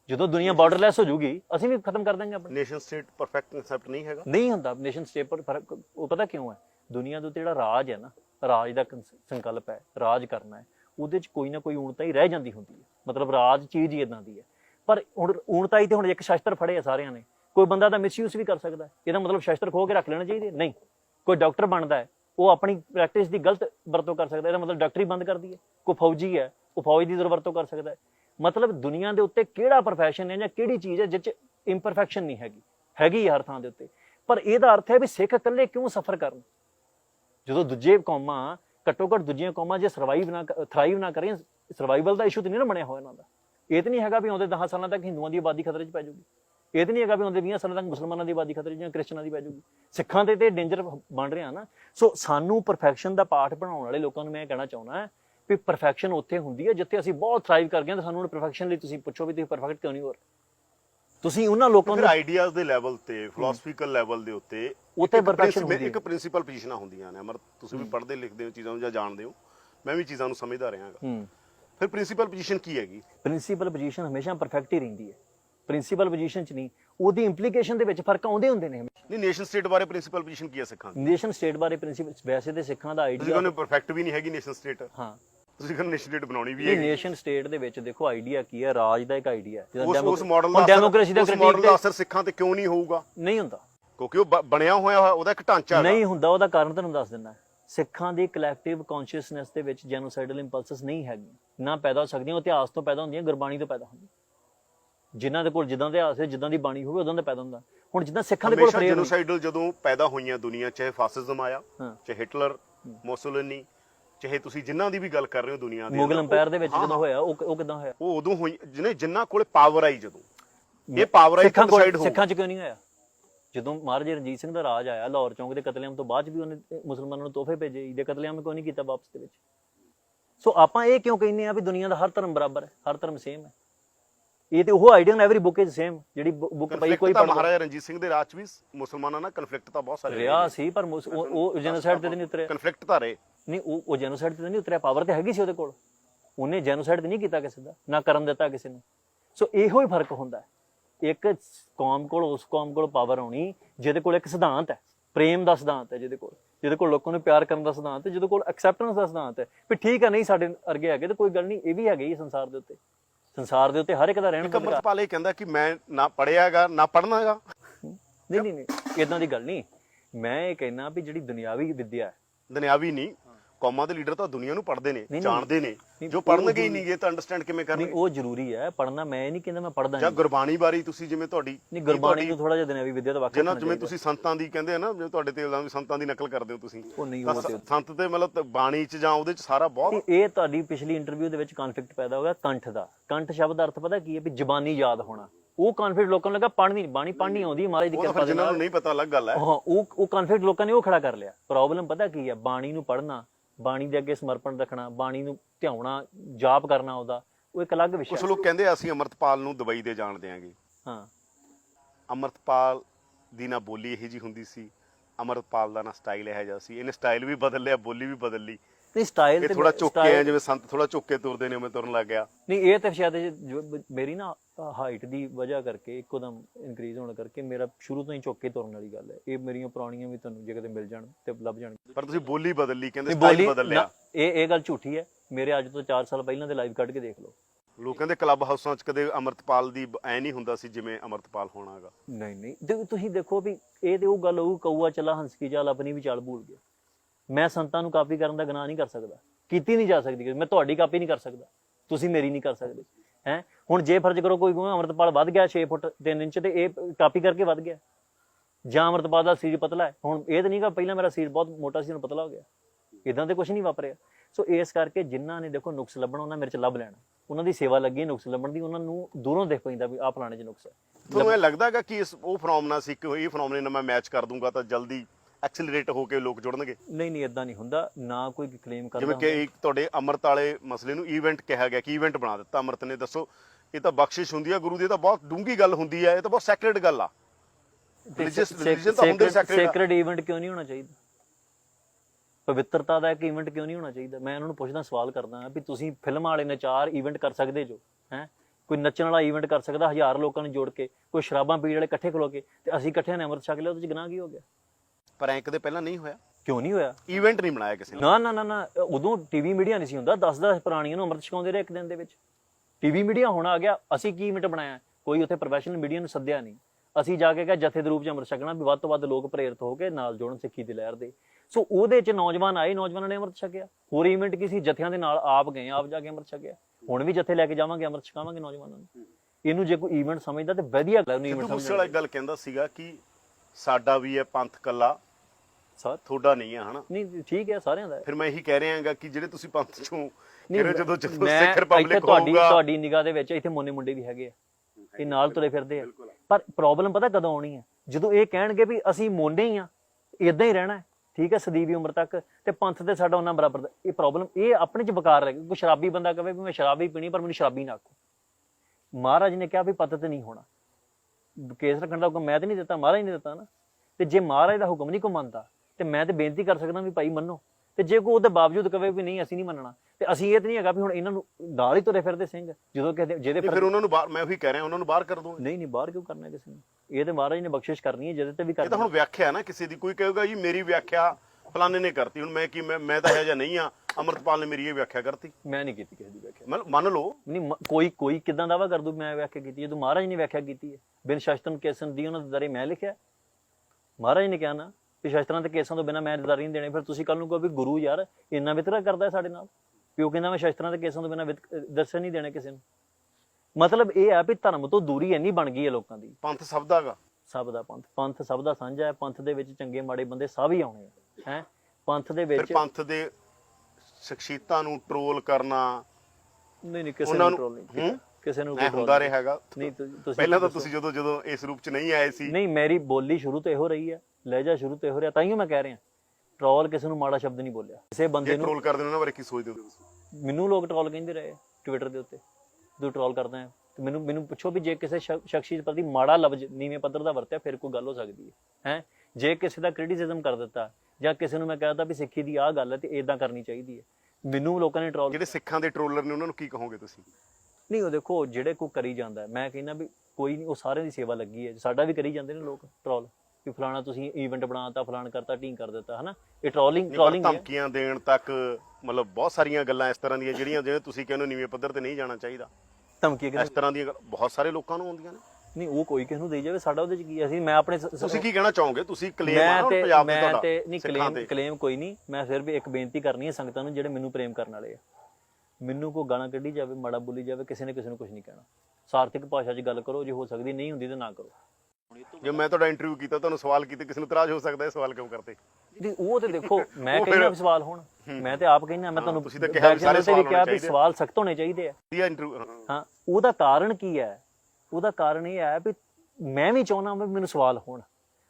[SPEAKER 2] ਜਦੋਂ ਦੁਨੀਆ ਬਾਰਡਰਲੈਸ ਹੋ ਜੂਗੀ ਅਸੀਂ ਵੀ ਖਤਮ ਕਰ ਦਾਂਗੇ ਆਪਣਾ।
[SPEAKER 1] ਨੇਸ਼ਨ ਸਟੇਟ ਪਰਫੈਕਟ ਕਨਸੈਪਟ ਨਹੀਂ ਹੈਗਾ।
[SPEAKER 2] ਨਹੀਂ ਹੁੰਦਾ ਨੇਸ਼ਨ ਸਟੇਟ ਪਰ ਫ਼ਰਕ ਉਹ ਪਤਾ ਕਿਉਂ ਹੈ? ਦੁਨੀਆ ਦੇ ਉੱਤੇ ਜਿਹੜਾ ਰਾਜ ਹੈ ਨਾ ਰਾਜ ਦਾ ਸੰਕਲਪ ਹੈ ਰਾਜ ਕਰਨਾ ਹੈ ਉਹਦੇ 'ਚ ਕੋਈ ਨਾ ਕੋਈ ਊਣਤਾ ਹੀ ਰਹਿ ਜਾਂਦੀ ਹੁੰਦੀ ਹੈ। ਮਤਲਬ ਰਾਜ ਚੀਜ਼ ਹੀ ਇਦਾਂ ਦੀ ਹੈ। ਪਰ ਹੁਣ ਊਣਤਾ ਹੀ ਤੇ ਹੁਣ ਇੱਕ ਸ਼ਸਤਰ ਫੜੇ ਆ ਸਾਰਿਆਂ ਨੇ। ਕੋਈ ਬੰਦਾ ਤਾਂ ਮਿਸਯੂਜ਼ ਵੀ ਕਰ ਸਕਦਾ ਇਹਦਾ ਮਤਲਬ ਸ਼ਸਤਰ ਖੋ ਕੇ ਰੱਖ ਲੈਣਾ ਚਾਹੀਦਾ ਨਹੀਂ। ਕੋਈ ਡਾਕਟਰ ਬਣਦਾ ਹੈ, ਉਹ ਆਪਣੀ ਪ੍ਰੈਕਟਿਸ ਦੀ ਗਲਤ ਵਰਤੋਂ ਕਰ ਸਕਦਾ ਇਹਦਾ ਮਤਲਬ ਡਾਕਟਰੀ ਬੰਦ ਕਰ ਦਈਏ ਕੋਈ ਫੌਜੀ ਹੈ, ਉਹ ਫੌਜ ਦੀ ਦੁਰਵਰਤੋਂ ਕਰ ਸਕਦਾ ਹੈ। ਮਤਲਬ ਦੁਨੀਆ ਦੇ ਉੱਤੇ ਕਿਹੜਾ ਪ੍ਰੋਫੈਸ਼ਨ ਹੈ ਜਾਂ ਕਿਹੜੀ ਚੀਜ਼ ਹੈ ਜਿਸ 'ਚ ਇੰਪਰਫੈਕਸ਼ਨ ਨਹੀਂ ਹੈਗੀ? ਹੈਗੀ ਹਰ ਥਾਂ ਦੇ ਉੱਤੇ। ਪਰ ਇਹਦਾ ਅਰਥ ਹੈ ਵੀ ਸਿੱਖ ਇਕੱਲੇ ਕਿਉਂ ਸਫਰ ਕਰਨ? ਜਦੋਂ ਦੂਜੇ ਕੌਮਾਂ ਘੱਟੋ ਘੱਟ ਦੂਜੀਆਂ ਕੌਮਾਂ ਜੇ ਸਰਵਾਈਵ ਨਾ ਥਰਾਈਵ ਨਾ ਕਰੇ ਸਰਵਾਈਵਲ ਦਾ ਇਸ਼ੂ ਤੇ ਨਹੀਂ ਨਾ ਬਣਿਆ ਹੋਇਆ ਇਹਨਾਂ ਦਾ। ਇਹ ਤੇ ਨਹੀਂ ਹੈਗਾ ਵੀ ਆਉਂਦੇ 10 ਸਾਲਾਂ ਤੱਕ ਹਿੰਦੂਆਂ ਦੀ ਆਬਾਦੀ ਖਤਰੇ 'ਚ ਪੈ ਜਾਊਗੀ। ਇਹ ਤੇ ਨਹੀਂ ਹੈਗਾ ਵੀ ਆਉਂਦੇ 20 ਸਾਲਾਂ ਤੱਕ ਮੁਸਲਮਾਨਾਂ ਦੀ ਆਬਾਦੀ ਖਤਰੇ 'ਚ ਜਾਂ ਕ੍ਰਿਸਚਨਾਂ ਦੀ ਪੈ ਜਾਊਗੀ। ਸਿੱਖਾਂ ਦੇ ਤੇ ਡੇਂਜਰ ਬਣ ਰਿਹਾ ਨਾ। ਸੋ ਸਾਨੂੰ ਪਰਫੈਕਸ਼ਨ ਦਾ ਪਾਠ ਬਣਾਉਣ ਵਾਲੇ ਲੋਕਾਂ ਨੂੰ ਮੈਂ ਕਹਿਣਾ ਚਾਹੁੰਦਾ ਵੀ ਪਰਫੈਕਸ਼ਨ ਉੱਥੇ ਹੁੰਦੀ ਹੈ ਜਿੱਥੇ ਅਸੀਂ ਬਹੁਤ ਥਰਾਈਵ ਕਰ ਗਏ ਤਾਂ ਸਾਨੂੰ ਹੁਣ ਪਰਫੈਕਸ਼ਨ ਲਈ ਤੁਸੀਂ ਪੁੱਛੋ ਵੀ ਤੁਸੀਂ ਪਰਫੈਕਟ ਕਿਉਂ ਨਹੀਂ ਹੋ ਰਹੇ? ਤੁਸੀਂ ਉਹਨਾਂ ਲੋਕਾਂ ਨੂੰ
[SPEAKER 1] ਆਈਡੀਆਜ਼ ਦੇ ਲੈਵਲ ਤੇ ਫਿਲਾਸਫੀਕਲ ਲੈਵਲ ਦੇ ਉੱਤੇ
[SPEAKER 2] perfection
[SPEAKER 1] principle-
[SPEAKER 2] ਹੁੰਦੀ ਹੈ।
[SPEAKER 1] ਇੱਕ ਪ੍ਰਿੰਸੀਪਲ ਪੋਜੀਸ਼ਨਾਂ ਹੁੰਦੀਆਂ ਨੇ। ਅਮਰ ਤੁਸੀਂ ਵੀ ਪੜ੍ਹਦੇ ਲਿਖਦੇ ਹੋ ਚੀਜ਼ਾਂ ਨੂੰ ਜਾਂ ਜਾਣਦੇ ਹੋ। ਮੈਂ ਵੀ ਚੀਜ਼ਾਂ ਨੂੰ ਸਮਝਦਾ ਰਹਾਂਗਾ
[SPEAKER 2] ਹੂੰ।
[SPEAKER 1] ਫਿਰ ਪ੍ਰਿੰਸੀਪਲ ਪੋਜੀਸ਼ਨ ਕੀ ਹੈਗੀ?
[SPEAKER 2] ਪ੍ਰਿੰਸੀਪਲ ਪੋਜੀਸ਼ਨ ਹਮੇਸ਼ਾ ਪਰਫੈਕਟ ਹੀ ਰਹਿੰਦੀ ਹੈ। ਪ੍ਰਿੰਸੀਪਲ ਪੋਜੀਸ਼ਨ ਚ ਨਹੀਂ ਉਹਦੀ ਇੰਪਲੀਕੇਸ਼ਨ ਦੇ ਵਿੱਚ ਫ਼ਰਕ ਆਉਂਦੇ ਹੁੰਦੇ ਨੇ
[SPEAKER 1] ਨਹੀਂ ਨੇਸ਼ਨ ਸਟੇਟ ਬਾਰੇ ਪ੍ਰਿੰਸੀਪਲ ਪੋਜੀਸ਼ਨ ਕੀ ਹੈ ਸਿੱਖਾਂ ਦੀ?
[SPEAKER 2] ਨੇਸ਼ਨ ਸਟੇਟ ਬਾਰੇ ਪ੍ਰਿੰਸੀਪਲ ਵੈਸੇ ਤੇ ਸਿੱਖਾਂ ਦਾ
[SPEAKER 1] ਤੁਸੀਂ
[SPEAKER 2] ਆਈਡੀਆ
[SPEAKER 1] ਕਹਿੰਦੇ ਪਰਫੈਕਟ ਵੀ ਨਹੀਂ ਹੈਗੀ ਨੇਸ਼ਨ ਸਟੇਟ
[SPEAKER 2] ਹਾਂ।
[SPEAKER 1] ਤੁਸੀਂ ਕਹਿੰਦੇ ਨੇਸ਼ਨ ਸਟੇਟ ਬਣਾਉਣੀ ਵੀ
[SPEAKER 2] ਇਹ
[SPEAKER 1] ਹੈਗੀ।
[SPEAKER 2] ਨੇਸ਼ਨ ਸਟੇਟ ਦੇ ਵਿੱਚ ਦੇਖੋ ਆਈਡੀਆ ਕੀ ਹੈ ਰਾਜ ਦਾ ਇੱਕ ਆਈਡੀਆ
[SPEAKER 1] ਉਸ ਉਸ ਮਾਡਲ ਦਾ
[SPEAKER 2] ਡੈਮੋਕ੍ਰੇਸੀ ਦਾ critique
[SPEAKER 1] ਮਾਡਲ ਦਾ ਅਸਰ ਸਿੱਖਾਂ ਤੇ ਕਿਉਂ ਨਹੀਂ ਹੋਊਗਾ?
[SPEAKER 2] ਨਹੀਂ ਹੁੰਦਾ।
[SPEAKER 1] ਕਿਉਂਕਿ ਉਹ ਬ- ਬਣਿਆ ਹੋਇਆ ਉਹਦਾ ਇੱਕ ਢਾਂਚਾ ਹੈਗਾ।
[SPEAKER 2] ਨਹੀਂ ਹੁੰਦਾ ਉਹਦਾ ਕਾਰਨ ਤੁਹਾਨੂੰ ਦੱਸ ਦਿੰਦਾ। ਸਿੱਖਾਂ ਦੀ ਕਲੈਕਟਿਵ ਕੌਨਸ਼ੀਅਸਨੈਸ ਦੇ ਵਿੱਚ ਜੈਨੋਸਾਈਡਲ ਇੰਪਲਸਸ ਨਹੀਂ ਹੈਗੀਆਂ ਨਾ ਪੈਦਾ ਹੋ ਸਕਦੀਆਂ ਉਹ ਇਤਿਹਾਸ ਤੋਂ ਪੈਦਾ ਹੁੰਦੀਆਂ ਗੁਰਬਾਣੀ ਤੋਂ ਪੈਦਾ ਹੁੰਦੀਆਂ। ਜਿਨ੍ਹਾਂ ਦੇ ਕੋਲ ਜਿੱਦਾਂ ਦਾ ਇਤਿਹਾਸ ਹੈ ਜਿੱਦਾਂ ਦੀ ਬਾਣੀ ਹੋਵੇ ਉਦਾਂ ਦਾ ਪੈਦਾ ਹੁੰਦਾ। ਹੁਣ ਜਿੱਦਾਂ ਸਿੱਖਾਂ ਦੇ ਕੋਲ ਨਹੀਂ-
[SPEAKER 1] ਜੈਨੋਸਾਈਡਲ ਜਦੋਂ ਪੈਦਾ ਹੋਈਆਂ ਦੁਨੀਆ ਚਾਹੇ ਫਾਸਿਜ਼ਮ ਆਇਆ। ਚਾਹੇ ਹਿਟਲਰ ਮੋਸੋਲਿਨੀ ਚਾਹੇ ਤੁਸੀਂ ਜਿਨ੍ਹਾਂ ਦੀ ਵੀ ਗੱਲ ਕਰ ਰਹੇ ਹੋ ਦੁਨੀਆ ਦੀ
[SPEAKER 2] ਮੁਗਲ ਅੰਪਾਇਰ ਦੇ ਵਿੱਚ ਜਦੋਂ ਹੋਇਆ ਉਹ ਉਹ ਕਿਦਾਂ ਹੋਇਆ?
[SPEAKER 1] ਉਹ ਉਦੋਂ ਹੋਈ ਜਿਹਨੇ ਜਿਨ੍ਹਾਂ ਕੋਲੇ ਪਾਵਰ ਆਈ ਜਦੋਂ। ਇਹ ਪਾਵਰ ਆਈ
[SPEAKER 2] ਸਿੱਖਾਂ ਕੋਲ ਸਿੱਖਾਂ 'ਚ ਕਿਉਂ ਨਹੀਂ ਹੋਇਆ? ਜਦੋਂ ਮਹਾਰਾਜਾ ਰਣਜੀਤ ਸਿੰਘ ਦਾ ਰਾਜ ਆਇਆ ਲਾਹੌਰ ਚੌਂਕ ਦੇ ਕਤਲੇਆਮ ਤੋਂ ਬਾਅਦ ਵੀ ਉਹਨੇ ਮੁਸਲਮਾਨਾਂ ਨੂੰ ਤੋਹਫੇ ਭੇਜੇ ਇਹਦੇ ਕਤਲੇਆਮ ਕਿਉਂ ਨਹੀਂ ਕੀਤਾ ਵਾਪਸ ਦੇ ਵਿੱਚ? ਸੋ ਆਪਾਂ ਇਹ ਕਿਉਂ ਕਹਿੰਦੇ ਆ ਵੀ ਦੁਨੀਆ ਦਾ ਹਰ ਧਰਮ ਬਰਾਬਰ ਹੈ ਹਰ ਧਰਮ ਸੇਮ ਹੈ। ਇਹ ਤੇ ਉਹ ਆਈਡੀਆ ਨਾ ਐਵਰੀ ਬੁੱਕ ਇਜ਼ ਸੇਮ ਜਿਹੜੀ ਬੁੱਕ ਪਈ ਕੋਈ
[SPEAKER 1] ਕੋਈ
[SPEAKER 2] ਪੜ੍ਹਦਾ।
[SPEAKER 1] ਮਹਾਰਾਜਾ ਰਣਜੀਤ ਸਿੰਘ ਦੇ ਰਾਜ ਵੀ ਮੁਸਲਮਾਨਾਂ ਨਾਲ ਕਨਫਲਿਕਟ ਤਾਂ ਬਹੁਤ ਸਾਰੇ
[SPEAKER 2] ਰਿਹਾ ਸੀ ਪਰ ਉਹ- ਜੈਨੋਸਾਈਡ ਤੇ ਨਹੀਂ ਉਤਰਿਆ।
[SPEAKER 1] ਕਨਫਲਿਕਟ ਤਾਂ ਰਹੇ।
[SPEAKER 2] ਨਹੀਂ ਉਹ ਉਹ ਜੈਨੋਸਾਈਡ ਤੇ ਨਹੀਂ ਉਤਰਿਆ ਪਾਵਰ ਤੇ ਹੈਗੀ ਸੀ ਉਹਦੇ ਕੋਲ। ਉਹਨੇ ਜੈਨੋਸਾਈਡ ਨਹੀਂ ਕੀਤਾ ਕਿਸੇ ਦਾ ਨਾ ਕਰਨ ਦਿੱਤਾ ਕਿਸੇ ਨੂੰ। ਸੋ ਇਹੋ ਹੀ ਫ਼ਰਕ ਹੁੰਦਾ ਹੈ। ਇੱਕ ਕੌਮ ਕੋਲ ਉਸ ਕੌਮ ਕੋਲ ਪਾਵਰ ਆਉਣੀ ਜਿਹਦੇ ਕੋਲ ਇੱਕ ਸਿਧਾਂਤ ਹੈ। ਪ੍ਰੇਮ ਦਾ ਸਿਧਾਂਤ ਹੈ ਜਿਹਦੇ ਕੋਲ। ਜਿਹਦੇ ਕੋਲ ਲੋਕਾਂ ਨੂੰ ਪਿਆਰ ਕਰਨ ਦਾ ਸਿਧਾਂਤ ਹੈ ਜਿਹਦੇ ਕੋਲ ਐਕਸੈਪਟੈਂਸ ਦਾ ਸਿਧਾਂਤ ਹੈ। ਵੀ ਠੀਕ ਹੈ ਨਹੀਂ ਸਾਡੇ ਅਰਗੇ ਹੈਗੇ ਤੇ ਕੋਈ ਗੱਲ ਨਹੀਂ ਇਹ ਵੀ ਹੈਗੇ ਹੀ ਸੰਸਾਰ ਦੇ ਉੱਤੇ। ਸੰਸਾਰ ਦੇ ਉੱਤੇ ਹਰ ਇੱਕ ਦਾ ਰਹਿਣ ਦਾ
[SPEAKER 1] ਅਮਰਪਾਲ ਇਹ ਕਹਿੰਦਾ ਕਿ ਮੈਂ ਨਾ ਪੜਿਆਗਾ ਨਾ ਪੜਨਾਗਾ
[SPEAKER 2] ਨਹੀਂ ਨਹੀਂ ਨਹੀਂ ਇਦਾਂ ਦੀ ਗੱਲ ਨਹੀਂ। ਮੈਂ ਇਹ ਕਹਿਣਾ ਵੀ ਜਿਹੜੀ ਦੁਨਿਆਵੀ ਵਿੱਦਿਆ ਹੈ
[SPEAKER 1] ਦੁਨਿਆਵੀ ਨਹੀਂ ਕੌਮਾਂ ਦੇ ਲੀਡਰ ਤਾਂ ਦੁਨੀਆ ਨੂੰ ਪੜ੍ਹਦੇ ਨੇ
[SPEAKER 2] ਨਹੀਂ।
[SPEAKER 1] ਜਾਣਦੇ ਨੇ
[SPEAKER 2] ਨਹੀਂ,
[SPEAKER 1] ਜੋ
[SPEAKER 2] ਉਹ
[SPEAKER 1] ਪੜਨਗੇ ਹੀ ਨਹੀਂਗੇ ਤਾਂ ਅੰਡਰਸਟੈਂਡ ਕਿਵੇਂ
[SPEAKER 2] ਨਹੀਂ
[SPEAKER 1] ਕਰਨਗੇ
[SPEAKER 2] ਉਹ ਜ਼ਰੂਰੀ ਹੈ ਪੜਨਾ ਮੈਂ ਇਹ ਨਹੀਂ ਕਹਿੰਦਾ ਮੈਂ ਪੜਦਾ
[SPEAKER 1] ਜਾਂ
[SPEAKER 2] ਨਹੀਂ।
[SPEAKER 1] ਗੁਰਬਾਣੀ ਬਾਰੇ ਤੁਸੀਂ ਜਿਵੇਂ ਤੁਹਾਡੀ
[SPEAKER 2] ਨਹੀਂ ਗੁਰਬਾਣੀ ਨੂੰ ਥੋੜਾ ਜਿਹਾ ਦੁਨਿਆਵੀ ਵਿੱਦਿਆ ਤੋਂ ਵੱਖ
[SPEAKER 1] ਜਿਹਨਾਂ
[SPEAKER 2] ਰੱਖਣਾ
[SPEAKER 1] ਜਿਵੇਂ। ਤੁਸੀਂ ਸੰਤਾਂ ਦੀ ਕਹਿੰਦੇ ਆ ਨਾ ਜਿਵੇਂ ਤੁਹਾਡੇ ਤੇ ਇਲਜ਼ਾਮ ਵੀ ਸੰਤਾਂ ਦੀ ਨਕਲ ਕਰਦੇ ਹੋ ਤੁਸੀਂ।
[SPEAKER 2] ਉਹ ਨਹੀਂ
[SPEAKER 1] ਤਾਂ
[SPEAKER 2] ਉਹ
[SPEAKER 1] ਸੰਤ ਤੇ ਮਤਲਬ ਤਾਂ ਬਾਣੀ ਚ ਜਾਂ ਉਹਦੇ ਚ ਸਾਰਾ ਬਹੁਤ
[SPEAKER 2] ਇਹ ਤੁਹਾਡੀ ਪਿਛਲੀ ਇੰਟਰਵਿਊ ਦੇ ਵਿੱਚ ਕਨਫਲਿਕਟ ਪੈਦਾ ਹੋ ਗਿਆ ਕੰਠ ਦਾ। ਕੰਠ ਸ਼ਬਦ ਦਾ ਅਰਥ ਪਤਾ ਕੀ ਹੈ ਵੀ ਜ਼ਬਾਨੀ ਯਾਦ ਹੋਣਾ। ਉਹ ਕਨਫਲਿਕਟ ਲੋਕਾਂ ਨੂੰ ਲੱਗਾ ਪੜ੍ਹਨੀ ਬਾਣੀ ਪੜ੍ਹਨੀ ਆਉਂਦੀ ਮਹਾਰਾਜ ਦੀ
[SPEAKER 1] ਉਹ ਤਾਂ
[SPEAKER 2] ਕਿਰਪਾ
[SPEAKER 1] ਫਿਰ
[SPEAKER 2] ਦੇ ਨਾਲ
[SPEAKER 1] ਨੂੰ ਨਹੀਂ ਪਤਾ ਅਲੱਗ ਗੱਲ ਹੈ।
[SPEAKER 2] ਹਾਂ ਉਹ ਉਹ ਕਨਫਲਿਕਟ ਲੋਕਾਂ ਨੇ ਉਹ ਖੜਾ ਕਰ ਲਿਆ। ਪ੍ਰੋਬਲਮ ਪਤਾ ਕੀ ਹੈ ਬਾਣੀ ਨੂੰ ਪੜ੍ਹਨਾ ਬਾਣੀ ਦੇ ਅੱਗੇ ਸਮਰਪਣ ਰੱਖਣਾ ਬਾਣੀ ਨੂੰ ਧਿਆਉਣਾ ਜਾਪ ਕਰਨਾ ਉਹਦਾ ਉਹ ਇੱਕ ਅਲੱਗ ਵਿਸ਼ਾ
[SPEAKER 1] ਕੁਝ ਲੋਕ ਕਹਿੰਦੇ ਅਸੀਂ ਅਮਰਤਪਾਲ ਨੂੰ ਦਵਾਈ ਦੇ ਜਾਣਦੇ ਆਂਗੇ
[SPEAKER 2] ਹਾਂ।
[SPEAKER 1] ਅਮਰਤਪਾਲ ਦੀ ਨਾ ਬੋਲੀ ਇਹੋ ਜੀ ਹੁੰਦੀ ਸੀ ਅਮਰਤਪਾਲ ਦਾ ਨਾ ਸਟਾਈਲ ਇਹੋ ਜਿਹਾ ਸੀ ਇਹਨੇ ਸਟਾਈਲ ਵੀ ਬਦਲ ਲਿਆ ਬੋਲੀ ਵੀ ਬਦਲ ਲਈ।
[SPEAKER 2] ਨਹੀਂ ਸਟਾਈਲ
[SPEAKER 1] ਇਹ ਥੋੜਾ ਝੁੱਕ ਕੇ ਆ ਜਿਵੇਂ ਸੰਤ ਥੋੜਾ ਝੁੱਕ ਕੇ ਤੁਰਦੇ ਨੇ ਉਵੇਂ ਤੁਰਨ ਲੱਗ ਗਿਆ।
[SPEAKER 2] ਨਹੀਂ ਇਹ ਤਾਂ ਸ਼ਾਇਦ ਮੇਰੀ ਨਾ ਹਾਈਟ ਦੀ ਵਜ੍ਹਾ ਕਰਕੇ ਇੱਕੋਦਮ ਇਨਕਰੀਜ਼ ਹੋਣ ਕਰਕੇ ਮੇਰਾ ਸ਼ੁਰੂ ਤੋਂ ਹੀ ਚੁੱਕ ਕੇ ਤੁਰਨ ਵਾਲੀ ਗੱਲ ਹੈ। ਇਹ ਮੇਰੀਆਂ ਪੁਰਾਣੀਆਂ ਵੀ ਤੁਹਾਨੂੰ ਜੇ ਕਿਤੇ ਮਿਲ ਜਾਣ ਤੇ ਲੱਭ ਜਾਣਗੀਆਂ
[SPEAKER 1] ਪਰ ਤੁਸੀਂ ਬੋਲੀ ਬਦਲ ਲਈ ਕਹਿੰਦੇ ਸਟਾਈਲ ਬਦਲ ਲਿਆ।
[SPEAKER 2] ਇਹ ਇਹ ਗੱਲ ਝੂਠੀ ਹੈ। ਮੇਰੇ ਅੱਜ ਤੋਂ 4 ਸਾਲ ਪਹਿਲਾਂ ਦੇ ਲਾਈਵ ਕੱਢ ਕੇ ਦੇਖ ਲਓ।
[SPEAKER 1] ਲੋਕ ਕਹਿੰਦੇ ਕਲੱਬ ਹਾਊਸਾਂ 'ਚ ਕਦੇ ਅਮਰਤਪਾਲ ਦੀ ਐ ਨਹੀਂ ਹੁੰਦਾ ਸੀ ਜਿਵੇਂ ਅਮਰਤਪਾਲ ਹੋਣਾਗਾ।
[SPEAKER 2] ਨਹੀਂ ਨਹੀਂ। ਤੁਸੀਂ ਦੇਖੋ ਵੀ ਇਹ ਤੇ ਉਹ ਗੱਲ ਹੋਊ ਕਊਆ ਚਲਾ ਹੰਸ ਕੀ ਚਾਲ ਆਪਣੀ ਵੀ ਚਾਲ ਭੁੱਲ ਗਿਆ। ਮੈਂ ਸੰਤਾਂ ਨੂੰ ਕਾਪੀ ਕਰਨ ਦਾ ਗੁਨਾਹ ਨਹੀਂ ਕਰ ਸਕਦਾ। ਕੀਤੀ ਨਹੀਂ ਜਾ ਸਕਦੀ। ਮੈਂ ਤੁਹਾਡੀ ਕਾਪੀ ਨਹੀਂ ਕਰ ਸਕਦਾ। ਤੁਸੀਂ ਮੇਰੀ ਨਹੀਂ ਕਰ ਸਕਦੇ। ਹੈ? ਹੁਣ ਜੇ ਫਰਜ਼ ਕਰੋ ਕੋਈ ਅਮਰਤਪਾਲ ਵੱਧ ਗਿਆ 6 ਫੁੱਟ 3 ਇੰਚ ਤੇ ਇਹ ਕਾਪੀ ਕਰਕੇ ਵੱਧ ਗਿਆ। ਜਾਂ ਅਮਰਤਪਾਲ ਦਾ ਸਰੀਰ ਪਤਲਾ ਹੈ। ਹੁਣ ਇਹ ਤਾਂ ਨਹੀਂਗਾ ਪਹਿਲਾਂ ਮੇਰਾ ਸਰੀਰ ਬਹੁਤ ਮੋਟਾ ਸੀ ਹੁਣ ਪਤਲਾ ਹੋ ਗਿਆ। ਇਦਾਂ ਤੇ ਕੁਝ ਨਹੀਂ ਵਾਪਰਿਆ। ਸੋ ਇਸ ਕਰਕੇ ਜਿਨ੍ਹਾਂ ਨੇ ਦੇਖੋ ਨੁਕਸ ਲੱਭਣਾ ਉਹਨਾਂ ਮੇਰੇ ਚ ਲੱਭ ਲੈਣਾ। ਉਹਨਾਂ ਦੀ ਸੇਵਾ ਲੱਗੀ ਨੁਕਸ ਲੱਭਣ ਦੀ ਉਹਨਾਂ ਨੂੰ ਦੂਰੋਂ ਦੇਖ ਪੈਂਦਾ ਵੀ ਆਹ ਫਲਾਣੇ ਚ ਨੁਕਸ ਹੈ।
[SPEAKER 1] ਤੁਹਾਨੂੰ ਇਹ ਲੱਗਦਾ ਹੈਗਾ ਕਿ ਇਸ ਉਹ ਫਨੋਮਨਾ ਸੀ ਕਿ ਇਹ ਫਨੋਮਨੇ ਨਾਲ ਮੈਂ ਮੈਚ ਕਰ ਦੂੰਗਾ ਤਾਂ ਜਲਦੀ ਐਕਸਲਰੇਟ ਹੋ ਕੇ ਲੋਕ ਜੁੜਨਗੇ?
[SPEAKER 2] ਨਹੀਂ ਨਹੀਂ ਇਦਾਂ ਨਹੀਂ ਹੁੰਦਾ। ਨਾ ਕੋਈ ਕਲੇਮ ਕਰਦਾ
[SPEAKER 1] ਜਿਵੇਂ ਕਿ ਤੁਹਾਡੇ ਅੰਮ੍ਰਿਤ ਵਾਲੇ ਮਸਲੇ ਨੂੰ ਇਵੈਂਟ ਕਿਹਾ ਗਿਆ ਕਿ ਇਵੈਂਟ ਬਣਾ ਦਿੱਤਾ ਅੰਮ੍ਰਿਤ ਨੇ ਦੱਸੋ। ਇਹ ਤਾਂ ਬਖਸ਼ਿਸ਼ ਹੁੰਦੀ ਆ ਗੁਰੂ ਦੀ ਇਹ ਤਾਂ ਬਹੁਤ ਡੂੰਗੀ ਗੱਲ ਹੁੰਦੀ ਆ ਇਹ ਤਾਂ ਬਹੁਤ ਸੈਕਰੇਟ ਗੱਲ ਆ। ਤਾਂ ਹੁੰਦੇ।
[SPEAKER 2] ਸੈਕ੍ਰੇਟ ਇਵੈਂਟ ਕਿਉਂ ਨਹੀਂ ਹੋਣਾ ਚਾਹੀਦਾ? ਪਵਿੱਤਰਤਾ ਦਾ ਇੱਕ ਇਵੈਂਟ ਕਿਉਂ ਨਹੀਂ ਹੋਣਾ ਚਾਹੀਦਾ? ਮੈਂ ਉਹਨਾਂ ਨੂੰ ਪੁੱਛਦਾ ਸਵਾਲ ਕਰਦਾ ਵੀ ਤੁਸੀਂ ਫਿਲਮ ਵਾਲੇ ਨਚਾਰ ਇਵੈਂਟ ਕਰ ਸਕਦੇ ਜੋ ਹੈ? ਕੋਈ ਨੱਚਣ ਵਾਲਾ ਇਵੈਂਟ ਕਰ ਸਕਦਾ ਹਜ਼ਾਰ ਲੋਕਾਂ ਨੂੰ ਜੋੜ ਕੇ ਕੋਈ ਸ਼ਰਾਬਾਂ ਪੀਣ ਵਾਲੇ ਇਕੱਠੇ ਖਲੋ ਕੇ ਤੇ ਅਸੀਂ ਇਕੱਠਿਆਂ ਨੇ ਅੰਮ੍ਰਿਤ ਛਕ ਲਿਆ ਉਹਦੇ ਚ ਗੁਨਾਹ ਕੀ ਹੋ ਗਿਆ?
[SPEAKER 1] ਪਰ ਐਂ ਕਦੇ ਪਹਿਲਾਂ ਨਹੀਂ ਹੋਇਆ।
[SPEAKER 2] ਕਿਉਂ ਨਹੀਂ ਹੋਇਆ?
[SPEAKER 1] ਇਵੈਂਟ ਨਹੀਂ ਬਣਾਇਆ ਕਿਸੇ ਨੇ।
[SPEAKER 2] ਨਾ ਨਾ ਨਾ ਨਾ ਉਦੋਂ ਟੀਵੀ ਮੀਡੀਆ ਨਹੀਂ ਸੀ ਹੁੰਦਾ। 10-10 ਪੁਰਾਣੀਆਂ ਨੂੰ ਅੰਮ੍ਰਿਤ ਛਕਾਉਂਦੇ ਰਹੇ ਇੱਕ ਦਿਨ ਦੇ ਵਿੱਚ। ਟੀਵੀ ਮੀਡੀਆ ਹੁਣ ਆ ਗਿਆ। ਅਸੀਂ ਕੀ ਇਵੈਂਟ ਬਣਾਇਆ? ਕੋਈ ਉੱਥੇ ਪ੍ਰੋਫੈਸ਼ਨਲ ਮੀਡੀਆ ਨੂੰ ਸੱਦਿਆ ਨਹੀਂ। ਅਸੀਂ ਜਾ ਕੇ ਕਿਹਾ ਜਥੇ ਦੇ ਰੂਪ ਚ ਅੰਮ੍ਰਿਤ ਛਕਣਾ ਵੀ ਵੱਧ ਤੋਂ ਵੱਧ ਲੋਕ ਪ੍ਰੇਰਿਤ ਹੋ ਕੇ ਨਾਲ ਜੁੜਨ ਸਿੱਖੀ ਦੀ ਲਹਿਰ ਦੇ। ਸੋ ਉਹਦੇ ਚ ਨੌਜਵਾਨ ਆਏ ਨੌਜਵਾਨਾਂ ਨੇ ਅੰਮ੍ਰਿਤ ਛਕਿਆ। ਹੋਰ ਇਵੈਂਟ ਕਿਸੇ ਜਥਿਆਂ ਦੇ ਨਾਲ ਆਪ ਗਏ ਆਪ ਜਾ ਕੇ ਅੰਮ੍ਰਿਤ ਛਕਿਆ। ਹੁਣ ਵੀ ਜਥੇ ਲੈ ਕੇ ਜਾਵਾਂਗੇ ਅੰਮ੍ਰਿਤ ਛਕਾਵਾਂਗੇ ਨੌਜਵਾਨਾਂ ਨੂੰ। ਇਹਨੂੰ ਜੇ ਕੋਈ ਇਵੈਂਟ ਸਮਝਦਾ ਤੇ ਵਧੀਆ ਗੱਲ
[SPEAKER 1] ਸਿੱਧੂ
[SPEAKER 2] ਇਵੈਂਟ
[SPEAKER 1] ਮੂਸੇ ਵਾਲਾ ਇੱਕ ਗੱਲ ਕਹਿੰਦਾ ਸੀਗਾ ਕਿ ਸਾਡਾ ਵੀ ਹੈ ਪੰਥ ਕੱਲਾ।
[SPEAKER 2] ਸਰ
[SPEAKER 1] ਤੁਹਾਡਾ ਨਹੀਂ ਆ ਹਨਾ?
[SPEAKER 2] ਨਹੀਂ ਠੀਕ ਹੈ ਸਾਰਿਆਂ ਦਾ।
[SPEAKER 1] ਫਿਰ ਮੈਂ ਇਹੀ ਕਹਿ ਰਿਹਾ ਹਾਂਗਾ ਕਿ ਜਿਹੜੇ ਤੁਸੀਂ ਪੰਥ ਚੋਂ ਫਿਰ ਜਦੋਂ ਜਦੋਂ ਸਿੱਖ ਰਿਪਬਲਿਕ
[SPEAKER 2] ਤੁਹਾਡੀ
[SPEAKER 1] ਹੋਊਗਾ
[SPEAKER 2] ਤੁਹਾਡੀ ਨਿਗਾਹ ਦੇ ਵਿੱਚ ਇੱਥੇ ਮੋਨੇ ਮੁੰਡੇ ਵੀ ਹੈਗੇ ਆ ਇਹ ਨਾਲ ਤੁਰੇ ਫਿਰਦੇ ਆ। ਪਰ ਪ੍ਰੋਬਲਮ ਪਤਾ ਕਦੋਂ ਆਉਣੀ ਹੈ ਜਦੋਂ ਇਹ ਕਹਿਣਗੇ ਵੀ ਅਸੀਂ ਮੋਨੇ ਹੀ ਆ ਇਦਾਂ ਹੀ ਰਹਿਣਾ ਠੀਕ ਹੈ ਸਦੀਵੀ ਉਮਰ ਤੱਕ ਤੇ ਪੰਥ ਤੇ ਸਾਡਾ ਉਹਨਾਂ ਬਰਾਬਰ ਦਾ ਇਹ ਪ੍ਰੋਬਲਮ ਇਹ ਆਪਣੇ ਚ ਬਕਾਰ ਰਹਿ ਗਈ ਕੋਈ ਸ਼ਰਾਬੀ ਬੰਦਾ ਕਹੇ ਵੀ ਮੈਂ ਸ਼ਰਾਬ ਪੀਣੀ ਪਰ ਮੈਨੂੰ ਸ਼ਰਾਬੀ ਨਾ ਆਖੋ। ਮਹਾਰਾਜ ਨੇ ਕਿਹਾ ਵੀ ਪਤਤ ਨਹੀਂ ਹੋਣਾ। ਕੇਸ ਰੱਖਣ ਦਾ ਹੁਕਮ ਮੈਂ ਤੇ ਨਹੀਂ ਦਿੱਤਾ ਮਹਾਰਾਜ ਨੇ ਦਿੱਤਾ ਨਾ। ਤੇ ਜੇ ਮਹਾਰਾਜ ਦਾ ਹੁਕਮ ਨਹੀਂ ਕੋ ਮੰਨਦਾ ਤੇ ਮੈਂ ਤੇ ਬੇਨਤੀ ਕਰ ਸਕਦਾ ਵੀ ਭਾਈ ਮੰਨੋ। ਤੇ ਜੇ ਕੋਈ ਉਹਦੇ ਬਾਵਜੂਦ ਕਵੇ ਵੀ ਨਹੀਂ ਅਸੀਂ ਨਹੀਂ ਮੰਨਣਾ। ਤੇ ਅਸੀਂ ਇਹ ਤੇ ਨਹੀਂ ਹੈਗਾ ਵੀ ਹੁਣ ਇਹਨਾਂ ਨੂੰ ਨਾਲ ਹੀ ਤੁਰੇ ਫਿਰਦੇ ਸਿੰਘ ਜਦੋਂ ਕਿਸੇ ਜਿਹਦੇ
[SPEAKER 1] ਫਿਰ ਉਹਨਾਂ ਨੂੰ ਬਾਹਰ ਮੈਂ ਉਹੀ ਕਹਿ ਰਿਹਾ ਉਹਨਾਂ ਨੂੰ ਬਾਹਰ ਕਰ ਦੂੰਗਾ
[SPEAKER 2] ਨਹੀਂ ਨਹੀਂ ਬਾਹਰ ਕਿਉਂ ਕਰਨਾ ਕਿਸੇ ਨੂੰ? ਇਹ ਤੇ ਮਹਾਰਾਜ ਨੇ ਬਖਸ਼ਿਸ਼ ਕਰਨੀ ਹੈ ਜਿਹਦੇ ਤੇ ਵੀ
[SPEAKER 1] ਇਹ ਤਾਂ ਹੁਣ ਵਿਆਖਿਆ ਨਾ ਕਿਸੇ ਦੀ। ਕੋਈ ਕਹੇਗਾ ਜੀ ਮੇਰੀ ਵਿਆਖਿਆ ਫਲਾਣੇ ਨੇ ਕਰਤੀ। ਹੁਣ ਮੈਂ ਕੀ ਮੈਂ ਮੈਂ ਤਾਂ ਹੈ ਜਾਂ ਨਹੀਂ ਆ? ਅਮਰਤਪਾਲ ਨੇ ਮੇਰੀ ਇਹ ਵਿਆਖਿਆ ਕਰਤੀ।
[SPEAKER 2] ਮੈਂ ਨਹੀਂ ਕੀਤੀ ਕਿਸੇ ਦੀ ਵਿਆਖਿਆ।
[SPEAKER 1] ਮਤਲਬ ਮੰਨ ਲਓ।
[SPEAKER 2] ਨਹੀਂ ਮ- ਕੋਈ ਕੋਈ ਕਿਦਾਂ ਦਾਵਾ ਕਰ ਦੂ ਮੈਂ ਵਿਆਖਿਆ ਕੀਤੀ ਜਦੋਂ ਮਹਾਰਾਜ ਨੇ ਵਿਆਖਿਆ ਕੀਤੀ ਹੈ ਬਿਨ ਸ਼ਸਤਰਨ ਕੇਸਨ ਦੀ ਉਹਨਾਂ ਦੇ ਦਰੇ ਮੈਂ ਲਿਖਿਆ। ਮਹਾਰਾਜ ਨੇ ਕਿਹਾ ਨਾ ਵੀ ਸ਼ਸਤਰਾਂ ਤੇ ਕੇਸਾਂ ਤੋਂ ਬਿਨਾ ਮੈਂ ਦਰੀ ਨਹੀਂ ਦੇਣੇ। ਫਿਰ ਤੁਸੀਂ ਕੱਲ ਨੂੰ ਕਹੋ ਵੀ ਗੁਰੂ ਯਾਰ ਇੰਨਾ ਵਿਤਕਰਾ ਕਰਦਾ ਹੈ ਸਾਡੇ ਨਾਲ? ਵੀ ਉਹ ਕਹਿੰਦਾ ਮੈਂ ਸ਼ਸਤਰਾਂ ਤੇ ਕੇਸਾਂ ਤੋਂ ਬਿਨਾ ਦਰਸ਼ਨ ਨਹੀਂ ਦੇਣੇ ਕਿਸੇ ਨੂੰ। ਮਤਲਬ ਇਹ ਆ ਵੀ ਧਰਮ ਤੋਂ ਦੂਰੀ ਇੰਨੀ ਬਣ ਗਈ ਹੈ ਲੋਕਾਂ ਦੀ।
[SPEAKER 1] ਪੰਥ ਸਭ ਦਾ
[SPEAKER 2] ਸਭ ਦਾ ਪੰਥ। ਪੰਥ ਸਭ ਦਾ ਸਾਂਝਾ ਹੈ। ਪੰਥ ਦੇ ਵਿੱਚ ਚੰਗੇ ਮਾੜੇ ਬੰਦੇ ਸਭ ਹੀ ਆਉਣੇ ਆ ਹੈ? ਪੰਥ ਦੇ
[SPEAKER 1] ਫਿਰ
[SPEAKER 2] ਵਿੱਚ
[SPEAKER 1] ਪੰਥ ਦੇ ਸ਼ਖਸੀਅਤਾਂ ਨੂੰ ਟਰੋਲ ਕਰਨਾ
[SPEAKER 2] ਨਹੀਂ ਨਹੀਂ ਕਿਸੇ ਨੂੰ control ਨਹੀਂ? ਕੀਤਾ। ਕਿਸੇ ਨੂੰ control
[SPEAKER 1] ਹੁੰਦਾ ਰਿਹਾ ਹੈਗਾ।
[SPEAKER 2] ਨਹੀਂ ਤੁਸੀਂ
[SPEAKER 1] ਪਹਿਲਾਂ ਤਾਂ। ਤੁਸੀਂ ਜਦੋਂ ਜਦੋਂ ਇਸ ਰੂਪ ਚ ਨਹੀਂ ਆਏ ਸੀ।
[SPEAKER 2] ਨਹੀਂ ਮੇਰੀ ਬੋਲੀ ਸ਼ੁਰੂ ਤੋਂ ਇਹੋ ਰਹੀ ਹੈ। ਲਹਿਜਾ ਸ਼ੁਰੂ ਤੋਂ ਇਹੋ ਰਿਹਾ ਤਾਂ ਹੀ ਮੈਂ ਕਹਿ ਰਿਹਾ ਟਰੋਲ ਕਿਸੇ ਨੂੰ ਮਾੜਾ ਸ਼ਬਦ ਨਹੀਂ ਬੋਲਿਆ। ਕਿਸੇ ਬੰਦੇ
[SPEAKER 1] ਜੇ
[SPEAKER 2] ਨੂੰ
[SPEAKER 1] ਟਰੋਲ ਕਰਦੇ ਨੇ ਉਹਨਾਂ ਬਾਰੇ ਕੀ ਸੋਚਦੇ ਹੋ ਤੁਸੀਂ?
[SPEAKER 2] ਮੈਨੂੰ ਲੋਕ ਟਰੋਲ ਕਹਿੰਦੇ ਰਹੇ ਟਵਿੱਟਰ ਦੇ ਉੱਤੇ ਤੂੰ ਟਰੋਲ ਕਰਦਾ ਹੈ। ਤੇ ਮੈਨੂੰ ਮੈਨੂੰ ਪੁੱਛੋ ਵੀ ਜੇ ਕਿਸੇ ਸ਼ਖ- ਸ਼ਖਸੀਅਤ ਪ੍ਰਤੀ ਮਾੜਾ ਲਫ਼ਜ਼ ਨੀਵੇਂ ਪੱਧਰ ਦਾ ਵਰਤਿਆ ਫਿਰ ਕੋਈ ਗੱਲ ਹੋ ਸਕਦੀ ਹੈ ਹੈ? ਜੇ ਕਿਸੇ ਦਾ ਕ੍ਰਿਟਿਸਿਜ਼ਮ ਕਰ ਦਿੱਤਾ ਜਾਂ ਕਿਸੇ ਨੂੰ ਮੈਂ ਕਹਤਾ ਵੀ ਸਿੱਖੀ ਦੀ ਆਹ ਗੱਲ ਹੈ ਤੇ ਇਦਾਂ ਕਰਨੀ ਚਾਹੀਦੀ ਹੈ। ਮੈਨੂੰ ਲੋਕਾਂ ਨੇ ਟਰੋਲ
[SPEAKER 1] ਜਿਹੜੇ ਸਿੱਖਾਂ ਦੇ ਟਰੋਲਰ ਨੇ ਉਹਨਾਂ ਨੂੰ ਕੀ ਕਹੋਗੇ ਤੁਸੀਂ?
[SPEAKER 2] ਨਹੀਂ ਉਹ ਦੇਖੋ ਜਿਹੜੇ ਕੋ ਕਰੀ ਜਾਂਦਾ ਹੈ, ਮੈਂ ਕਹਿੰਦਾ ਵੀ ਕੋਈ ਨਹੀਂ ਉਹ ਸਾਰਿਆਂ ਦੀ ਸੇਵਾ ਲੱਗੀ ਹੈ ਸਾਡਾ ਵੀ ਕਰੀ ਜਾਂਦੇ ਨੇ ਲੋਕ ਟਰੋਲ ਵੀ ਫਲਾਣਾ ਤੁਸੀਂ ਇਵੈਂਟ ਬਣਾਤਾ ਫਲਾਣ ਕਰਤਾ ਢੀਂਗ ਕਰ ਦਿੱਤਾ ਹਨਾ? ਇਹ ਟਰੋਲਿੰਗ ਟਰੋਲਿੰਗ ਹੈ।
[SPEAKER 1] ਧਮਕੀਆਂ ਦੇਣ ਤੱਕ ਮਤਲਬ ਬਹੁਤ ਸਾਰੀਆਂ ਗੱਲਾਂ ਇਸ ਤਰ੍ਹਾਂ ਦੀਆਂ ਜਿਹੜੀਆਂ ਜਿਹੜੇ ਤੁਸੀਂ ਕਹਿੰਦੇ ਨੀਵੇਂ ਪੱਧਰ ਤੇ ਨਹੀਂ ਜਾਣਾ ਚਾਹੀਦਾ।
[SPEAKER 2] ਧਮਕੀ
[SPEAKER 1] ਇਸ ਤਰ੍ਹਾਂ ਦੀਆਂ ਗੱਲ- ਬਹੁਤ ਸਾਰੇ ਲੋਕਾਂ ਨੂੰ ਆਉਂਦੀਆਂ ਨੇ।
[SPEAKER 2] ਨਹੀਂ ਉਹ ਕੋਈ ਕਿਸ ਨੂੰ ਦੇਈ ਜਾਵੇ ਸਾਡਾ ਉਹਦੇ ਚ ਕੀ ਹੈ? ਅਸੀਂ ਮੈਂ ਆਪਣੇ ਸ- ਸ-
[SPEAKER 1] ਤੁਸੀਂ ਕੀ ਕਹਿਣਾ ਚਾਹੋਗੇ? ਤੁਸੀਂ ਕਲੇਮ ਆ ਨਾ
[SPEAKER 2] ਤੇ
[SPEAKER 1] ਪੰਜਾਬ ਦੇ
[SPEAKER 2] ਮੈਂ
[SPEAKER 1] ਤੁਹਾਡਾ
[SPEAKER 2] ਤੇ ਨਹੀਂ
[SPEAKER 1] ਸਿੱਖਾਂ
[SPEAKER 2] ਕਲੇਮ
[SPEAKER 1] ਤੇ।
[SPEAKER 2] ਕਲੇਮ ਕੋਈ ਨਹੀਂ। ਮੈਂ ਫਿਰ ਵੀ ਇੱਕ ਬੇਨਤੀ ਕਰਨੀ ਹੈ ਸੰਗਤਾਂ ਨੂੰ ਜਿਹੜੇ ਮੈਨੂੰ ਪ੍ਰੇਮ ਕਰਨ ਵਾਲੇ ਆ। ਮੈਨੂੰ ਕੋ ਗਾਲਾਂ ਕੱਢੀ ਜਾਵੇ ਮਾੜਾ ਬੋਲੀ ਜਾਵੇ ਕਿਸੇ ਨੇ ਕਿਸੇ ਨੂੰ ਕੁਝ ਨਹੀਂ ਕਹਿਣਾ। ਸਾਰਥਿਕ ਭਾਸ਼ਾ 'ਚ ਗੱਲ ਕਰੋ ਜੇ ਹੋ ਸਕਦੀ ਨਹੀਂ ਹੁੰਦੀ ਤਾਂ ਨਾ ਕਰੋ।
[SPEAKER 1] ਜੇ ਮੈਂ ਤੁਹਾਡਾ ਇੰਟਰਵਿਊ ਕੀਤਾ ਤੁਹਾਨੂੰ ਸਵਾਲ ਕੀਤੇ ਕਿਸੇ ਨੂੰ ਇਤਰਾਜ਼ ਹੋ ਸਕਦਾ ਹੈ ਸਵਾਲ ਕਿਉਂ ਕਰਦੇ?
[SPEAKER 2] ਨਹੀਂ ਉਹ ਤੇ ਦੇਖੋ ਮੈਂ ਕਹਿੰਦਾ ਵੀ ਸਵਾਲ ਹੋਣ। ਮੈਂ ਤੇ ਆਪ ਕਹਿੰਦਾ ਮੈਂ ਤੁਹਾਨੂੰ
[SPEAKER 1] ਤੁਸੀਂ ਤਾਂ ਕਿਹਾ ਵੀ ਸਾਰੇ ਸਵਾਲ
[SPEAKER 2] ਕਿਹਾ
[SPEAKER 1] ਹੋਣੇ
[SPEAKER 2] ਵੀ
[SPEAKER 1] ਚਾਹੀਦੇ।
[SPEAKER 2] ਸਵਾਲ ਸਖਤ ਹੋਣੇ ਚਾਹੀਦੇ ਆ।
[SPEAKER 1] ਵਧੀਆ ਇੰਟਰਵਿਊ
[SPEAKER 2] ਹਾਂ। ਉਹਦਾ ਕਾਰਨ ਕੀ ਹੈ? ਉਹਦਾ ਕਾਰਨ ਇਹ ਹੈ ਵੀ ਮੈਂ ਵੀ ਚਾਹੁੰਦਾ ਵੀ ਮੈਨੂੰ ਸਵਾਲ ਹੋਣ।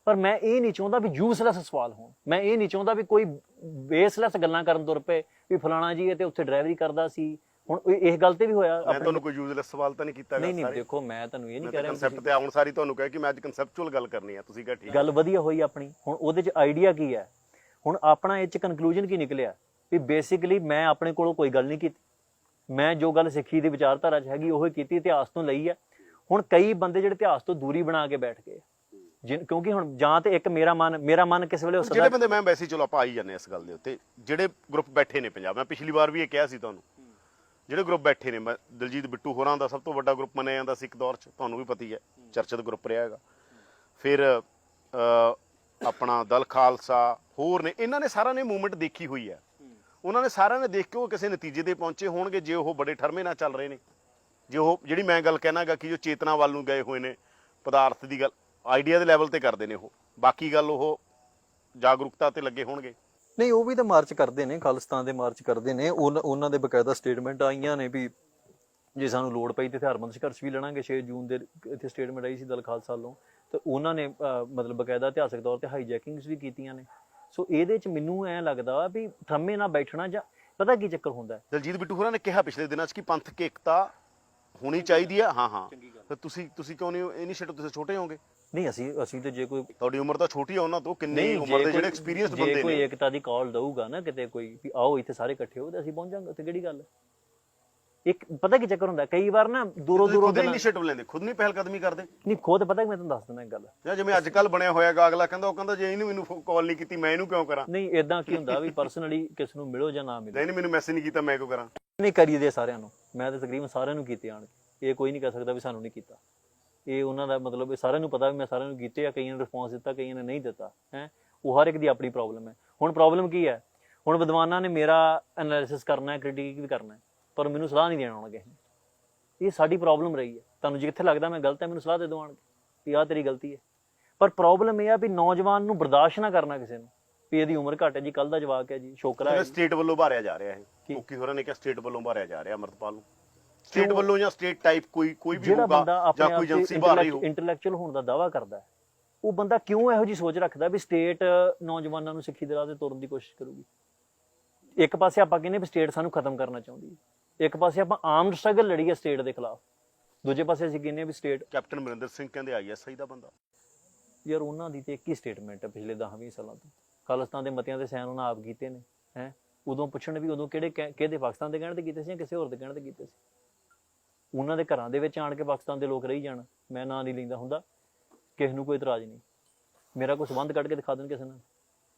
[SPEAKER 2] ਪਰ ਮੈਂ ਇਹ ਨਹੀਂ ਚਾਹੁੰਦਾ ਵੀ ਯੂਸਲੈਸ ਸਵਾਲ ਹੋਣ। ਮੈਂ ਇਹ ਨਹੀਂ ਚਾਹੁੰਦਾ ਵੀ ਕੋਈ ਬੇਸਲੈਸ ਗੱਲਾਂ ਕਰਨ ਤੁਰ ਪਏ ਵੀ ਫਲਾਣਾ ਜੀ ਇਹ ਤੇ ਉੱਥੇ ਡਰਾਈਵਰੀ ਕਰਦਾ ਸੀ ਹੁਣ ਇਹ ਗੱਲ ਤੇ ਵੀ ਹੋਇਆ
[SPEAKER 1] ਮੈਂ ਤੁਹਾਨੂੰ ਕੋਈ ਯੂਜ਼ਲੈਸ ਸਵਾਲ ਤਾਂ ਨਹੀਂ ਕੀਤਾ
[SPEAKER 2] ਨਹੀਂ ਨਹੀਂ ਦੇਖੋ ਮੈਂ ਤੁਹਾਨੂੰ ਇਹ ਨਹੀਂ ਕਹਿ ਰਿਹਾ
[SPEAKER 1] ਕਨਸੈਪਟ ਤੇ ਆਉਣ ਸਾਰੀ ਤੁਹਾਨੂੰ ਕਹਿ ਕਿ ਮੈਂ ਅੱਜ ਕਨਸੈਪਚੁਅਲ ਗੱਲ ਕਰਨੀ ਹੈ ਤੁਸੀਂ ਕਿਹਾ ਠੀਕ।
[SPEAKER 2] ਗੱਲ ਵਧੀਆ ਹੋਈ ਆਪਣੀ। ਹੁਣ ਉਹਦੇ ਚ ਆਈਡੀਆ ਕੀ ਹੈ? ਹੁਣ ਆਪਣਾ ਇਹ ਚ ਕਨਕਲੂਜਨ ਕੀ ਨਿਕਲਿਆ? ਵੀ ਬੇਸਿਕਲੀ ਮੈਂ ਆਪਣੇ ਕੋਲੋਂ ਕੋਈ ਗੱਲ ਨਹੀਂ ਕੀਤੀ। ਮੈਂ ਜੋ ਗੱਲ ਸਿੱਖੀ ਦੀ ਵਿਚਾਰਧਾਰਾ ਚ ਹੈਗੀ ਉਹ ਹੀ ਕੀਤੀ ਇਤਿਹਾਸ ਤੋਂ ਲਈ ਹੈ ਹੁਣ ਕਈ ਬੰਦੇ ਜਿਹੜੇ ਇਤਿਹਾਸ ਤੋਂ ਦੂਰੀ ਬਣਾ ਕੇ ਬੈਠ ਗਏ ਜਿਨ ਕਿਉਂਕਿ ਹੁਣ ਜਾਂ ਤੇ ਇੱਕ ਮੇਰਾ ਮਨ ਮੇਰਾ ਮਨ ਕਿਸ ਵੇਲੇ ਹੋ
[SPEAKER 1] ਜਿਹੜੇ ਬੰਦੇ ਮੈਂ ਵੈਸੇ ਹੀ ਚਲੋ ਆਪਾਂ ਆਈ ਜਾਂਦੇ ਹਾਂ ਇਸ ਗੱਲ ਦੇ ਉੱਤੇ। ਜਿਹੜੇ ਗਰੁੱਪ ਬੈਠੇ ਨੇ ਪੰਜਾਬ ਮੈਂ ਪਿਛਲੀ ਵਾਰ ਵੀ ਇਹ ਕਿਹਾ ਸੀ ਤੁਹਾਨੂੰ। ਜਿਹੜੇ ਗਰੁੱਪ ਬੈਠੇ ਨੇ, ਮੈਂ ਦਲਜੀਤ ਬਿੱਟੂ ਹੋਰਾਂ ਦਾ ਸਭ ਤੋਂ ਵੱਡਾ ਗਰੁੱਪ ਮੰਨਿਆ ਜਾਂਦਾ ਸੀ ਇੱਕ ਦੌਰ 'ਚ, ਤੁਹਾਨੂੰ ਵੀ ਪਤੀ ਹੈ ਚਰਚਿਤ ਗਰੁੱਪ ਰਿਹਾ ਹੈਗਾ। ਫਿਰ ਆਪਣਾ ਦਲ ਖਾਲਸਾ, ਹੋਰ ਨੇ, ਇਹਨਾਂ ਨੇ ਸਾਰਿਆਂ ਨੇ ਮੂਵਮੈਂਟ ਦੇਖੀ ਹੋਈ ਹੈ। ਉਹਨਾਂ ਨੇ ਸਾਰਿਆਂ ਨੇ ਦੇਖ ਕੇ ਉਹ ਕਿਸੇ ਨਤੀਜੇ ਤੇ ਪਹੁੰਚੇ ਹੋਣਗੇ, ਜੇ ਉਹ ਬੜੇ ਠਰਮੇ ਨਾਲ ਚੱਲ ਰਹੇ ਨੇ। ਜੇ ਉਹ, ਜਿਹੜੀ ਮੈਂ ਗੱਲ ਕਹਿਣਾਗਾ ਕਿ ਜੋ ਚੇਤਨਾ ਵੱਲ ਨੂੰ ਗਏ ਹੋਏ ਨੇ, ਪਦਾਰਥ ਦੀ ਗੱਲ ਆਈਡੀਆ ਦੇ ਲੈਵਲ ਤੇ ਕਰਦੇ ਨੇ ਉਹ। ਬਾਕੀ ਗੱਲ ਉਹ ਜਾਗਰੂਕਤਾ ਤੇ ਲੱਗੇ ਹੋਣਗੇ।
[SPEAKER 2] ਨਹੀਂ ਉਹ ਵੀ ਤਾਂ ਮਾਰਚ ਕਰਦੇ ਨੇ ਖਾਲਿਸਤਾਨ ਦੇ ਮਾਰਚ ਕਰਦੇ ਨੇ। ਉਹਨਾਂ ਦੇ ਬਕਾਇਦਾ ਸਟੇਟਮੈਂਟ ਆਈਆਂ ਨੇ ਵੀ ਜੇ ਸਾਨੂੰ ਲੋੜ ਪਈ ਤੇ ਹਥਿਆਰਬੰਦ ਸੰਘਰਸ਼ ਵੀ ਲੜਾਂਗੇ 6 ਜੂਨ ਦੇ ਇੱਥੇ ਸਟੇਟਮੈਂਟ ਆਈ ਸੀ ਦਲ ਖਾਲਸਾ ਵੱਲੋਂ। ਤੇ ਉਹਨਾਂ ਨੇ ਮਤਲਬ ਬਕਾਇਦਾ ਇਤਿਹਾਸਕ ਤੌਰ ਤੇ ਹਾਈਜੈਕਿੰਗਸ ਵੀ ਕੀਤੀਆਂ ਨੇ। ਸੋ ਇਹਦੇ ਚ ਮੈਨੂੰ ਐ ਲੱਗਦਾ ਵੀ ਥੰਮੇ ਨਾ ਬੈਠਣਾ ਜਾਂ ਪਤਾ ਕੀ ਚੱਕਰ ਹੁੰਦਾ?
[SPEAKER 1] ਦਲਜੀਤ ਬਿੱਟੂ ਹੋਰਾਂ ਨੇ ਕਿਹਾ ਪਿਛਲੇ ਦਿਨਾਂ 'ਚ ਕਿ ਪੰਥਕ ਏਕਤਾ ਹੋਣੀ ਚਾਹੀਦੀ ਹੈ। ਹਾਂ ਹਾਂ। ਤੁਸੀਂ ਤੁਸੀਂ ਕਿਉਂ ਨਹੀਂ ਇਨੀਸ਼ੀਏਟਿਵ ਤੁਸੀਂ ਛੋਟੇ ਹੋਗੇ
[SPEAKER 2] ਨਹੀਂ ਅਸੀਂ ਅਸੀਂ ਤੇ ਜੇ ਕੋਈ
[SPEAKER 1] ਤੁਹਾਡੀ ਉਮਰ ਤਾਂ ਛੋਟੀ ਆ ਉਹਨਾਂ ਤੋਂ ਕਿੰਨੀ ਉਮਰ ਦੇ
[SPEAKER 2] ਜੇ
[SPEAKER 1] ਜਿਹੜੇ
[SPEAKER 2] ਕੋਈ-
[SPEAKER 1] ਐਕਸਪੀਰੀਅੰਸਡ
[SPEAKER 2] ਜੇ
[SPEAKER 1] ਬੰਦੇ
[SPEAKER 2] ਕੋਈ
[SPEAKER 1] ਨੇ।
[SPEAKER 2] ਏਕਤਾ ਦੀ ਕਾਲ ਦਊਗਾ ਨਾ ਕਿਤੇ ਕੋਈ ਵੀ ਆਓ ਇੱਥੇ ਸਾਰੇ ਇਕੱਠੇ ਹੋ ਤੇ ਅਸੀਂ ਪਹੁੰਚ ਜਾਾਂਗੇ ਉੱਥੇ ਕਿਹੜੀ ਗੱਲ ਇੱਕ ਪਤਾ ਕੀ ਚੱਕਰ ਹੁੰਦਾ ਕਈ ਵਾਰ ਨਾ ਦੂਰੋਂ ਦੂਰੋਂ
[SPEAKER 1] ਖੁਦ ਇਨੀਸ਼ੀਏਟਿਵ ਲੈਂਦੇ ਖੁਦ ਨਹੀਂ ਪਹਿਲ ਕਦਮੀ ਕਰਦੇ।
[SPEAKER 2] ਨਹੀਂ ਖੁਦ ਪਤਾ ਕਿ ਮੈਂ ਤੁਹਾਨੂੰ ਦੱਸ ਦਿੰਦਾ ਇੱਕ ਗੱਲ।
[SPEAKER 1] ਜਾਂ ਜਿਵੇਂ ਅੱਜ ਕੱਲ ਬਣਿਆ ਹੋਇਆਗਾ ਅਗਲਾ ਕਹਿੰਦਾ ਉਹ ਕਹਿੰਦਾ ਜੇ ਇਹਨੂੰ ਮੈਨੂੰ ਕਾਲ ਨਹੀਂ ਕੀਤੀ ਮੈਂ ਇਹਨੂੰ ਕਿਉਂ ਕਰਾਂ?
[SPEAKER 2] ਨਹੀਂ ਇਦਾਂ ਕੀ ਹੁੰਦਾ ਵੀ ਪਰਸਨਲੀ ਕਿਸ ਨੂੰ ਮਿਲੋ ਜਾਂ ਨਾ ਮਿਲੋ।
[SPEAKER 1] ਨਹੀਂ ਮੈਨੂੰ ਮੈਸੇਜ ਨਹੀਂ ਕੀਤਾ ਮੈਂ ਕਿਉਂ ਕਰਾਂ?
[SPEAKER 2] ਨਹੀਂ ਕਰੀਦੇ ਸਾਰਿਆਂ ਨੂੰ। ਮੈਂ ਤਾਂ ਤਕਰੀਬਨ ਸਾਰਿਆਂ ਨੂੰ ਕੀਤੇ ਆਣ ਇਹ ਕੋਈ ਨਹੀਂ ਕਹਿ ਸਕਦਾ ਵੀ ਸਾਨੂੰ ਨਹੀਂ ਕੀਤਾ। ਇਹ ਉਹਨਾਂ ਦਾ ਮਤਲਬ ਇਹ ਸਾਰਿਆਂ ਨੂੰ ਪਤਾ ਵੀ ਮੈਂ ਸਾਰਿਆਂ ਨੂੰ ਕੀਤੇ ਆ ਕਈਆਂ ਨੇ ਰਿਸਪੌਂਸ ਦਿੱਤਾ ਕਈਆਂ ਨੇ ਨਹੀਂ ਦਿੱਤਾ ਹੈ। ਉਹ ਹਰ ਇੱਕ ਦੀ ਆਪਣੀ ਪ੍ਰੋਬਲਮ ਹੈ। ਹੁਣ ਪ੍ਰੋਬਲਮ ਕੀ ਹੈ? ਹੁਣ ਵਿਦਵਾਨਾਂ ਨੇ ਮੇਰਾ ਐਨਾਲਿਸਿਸ ਕਰਨਾ ਹੈ ਕ੍ਰਿਟਿਕ ਵੀ ਕਰਨਾ ਹੈ ਪਰ ਮੈਨੂੰ ਸਲਾਹ ਨਹੀਂ ਦੇਣਾ ਆਉਣਾ ਕਿਸੇ ਨੇ ਇਹ ਸਾਡੀ ਪ੍ਰੋਬਲਮ ਰਹੀ ਹੈ। ਤੁਹਾਨੂੰ ਜਿੱਥੇ ਲੱਗਦਾ ਮੈਂ ਗਲਤ ਹੈ ਮੈਨੂੰ ਸਲਾਹ ਦੇ ਕੇ ਵੀ ਆਹ ਤੇਰੀ ਗਲਤੀ ਹੈ। ਪਰ ਪ੍ਰੋਬਲਮ ਇਹ ਆ ਵੀ ਨੌਜਵਾਨ ਨੂੰ ਬਰਦਾਸ਼ਤ ਨਾ ਕਰਨਾ ਕਿਸੇ ਨੂੰ ਵੀ ਇਹਦੀ ਉਮਰ ਘੱਟ ਹੈ ਜੀ ਕੱਲ ਦਾ ਜਵਾਕ ਹੈ ਜੀ ਛੋਕਰਾ ਹੈ।
[SPEAKER 1] ਸਟੇਟ ਵੱਲੋਂ ਭਾਰਿਆ ਜਾ ਰਿਹਾ ਹੈ
[SPEAKER 2] ਕੀ?
[SPEAKER 1] ਕੋਕੀ ਹੋਰਾਂ ਨੇ ਕਿਹਾ ਸਟੇਟ ਵੱਲੋਂ ਭਾਰਿਆ ਜਾ ਰਿਹਾ ਅਮਰਤਪਾਲ ਨੂੰ। ਸਟੇਟ ਵੱਲੋਂ ਜਾਂ ਸਟੇਟ ਟਾਈਪ ਕੋਈ ਕੋਈ ਵੀ
[SPEAKER 2] ਜਿਹੜਾ
[SPEAKER 1] ਹੋਊਗਾ ਜਾਂ ਕੋਈ
[SPEAKER 2] ਆਪ
[SPEAKER 1] ਏਜੰਸੀ
[SPEAKER 2] ਤੇ
[SPEAKER 1] ਹੋ
[SPEAKER 2] ਇੰਟੈਲੈਕਚੁਅਲ ਹੋਣ ਦਾ ਦਾਵਾ ਕਰਦਾ ਹੈ। ਉਹ ਬੰਦਾ ਕਿਉਂ ਇਹੋ ਜੀ ਸੋਚ ਰੱਖਦਾ ਵੀ ਸਟੇਟ ਨੌਜਵਾਨਾਂ ਨੂੰ ਸਿੱਖੀ ਦੇ ਰਾਹ ਤੇ ਤੁਰਨ ਦੀ ਕੋਸ਼ਿਸ਼ ਕਰੂਗੀ? ਇੱਕ ਪਾਸੇ ਆਪਾਂ ਕਹਿੰਦੇ ਵੀ ਸਟੇਟ ਸਾਨੂੰ ਖਤਮ ਕਰਨਾ ਚਾਹੁੰਦੀ ਹੈ। ਇੱਕ ਪਾਸੇ ਆਪਾਂ ਆਰਮਡ ਸਟਰਗਲ ਲੜੀ ਹੈ ਸਟੇਟ ਦੇ ਖਿਲਾਫ। ਦੂਜੇ ਪਾਸੇ ਅਸੀਂ ਕਹਿੰਦੇ ਹਾਂ ਵੀ ਸਟੇਟ
[SPEAKER 1] ਕੈਪਟਨ ਅਮਰਿੰਦਰ ਸਿੰਘ ਕਹਿੰਦੇ ਆਈਐਸਆਈ ਦਾ ਬੰਦਾ।
[SPEAKER 2] ਯਾਰ ਉਹਨਾਂ ਦੀ ਤੇ ਇੱਕ ਹੀ ਸਟੇਟਮੈਂਟ ਹੈ ਪਿਛਲੇ 10-20 ਸਾਲਾਂ ਤੋਂ। ਖਾਲਿਸਤਾਨ ਦੇ ਮਤਿਆਂ ਦੇ ਸਾਈਨ ਉਹਨਾਂ ਆਪ ਕੀਤੇ ਨੇ ਹੈ? ਉਦੋਂ ਪੁੱਛਣ ਵੀ ਉਦੋਂ ਕਿਹੜੇ ਕਹਿ- ਕਿਹਦੇ ਪਾਕਿਸਤਾਨ ਦੇ ਕਹਿਣ ਤੇ ਕੀਤੇ ਸੀ ਜਾਂ ਕਿਸੇ ਹੋਰ ਦੇ ਕਹਿਣ ਤੇ ਕੀਤੇ ਸੀ? ਉਹਨਾਂ ਦੇ ਘਰਾਂ ਦੇ ਵਿੱਚ ਆਣ ਕੇ ਪਾਕਿਸਤਾਨ ਦੇ ਲੋਕ ਰਹੀ ਜਾਣ ਮੈਂ ਨਾਂ ਨਹੀਂ ਲੈਂਦਾ ਹੁੰਦਾ ਕਿਸੇ ਨੂੰ ਕੋਈ ਇਤਰਾਜ਼ ਨਹੀਂ। ਮੇਰਾ ਕੋਈ ਸੰਬੰਧ ਕੱਢ ਕੇ ਦਿਖਾ ਦੇਣ ਕਿਸੇ ਨਾਲ।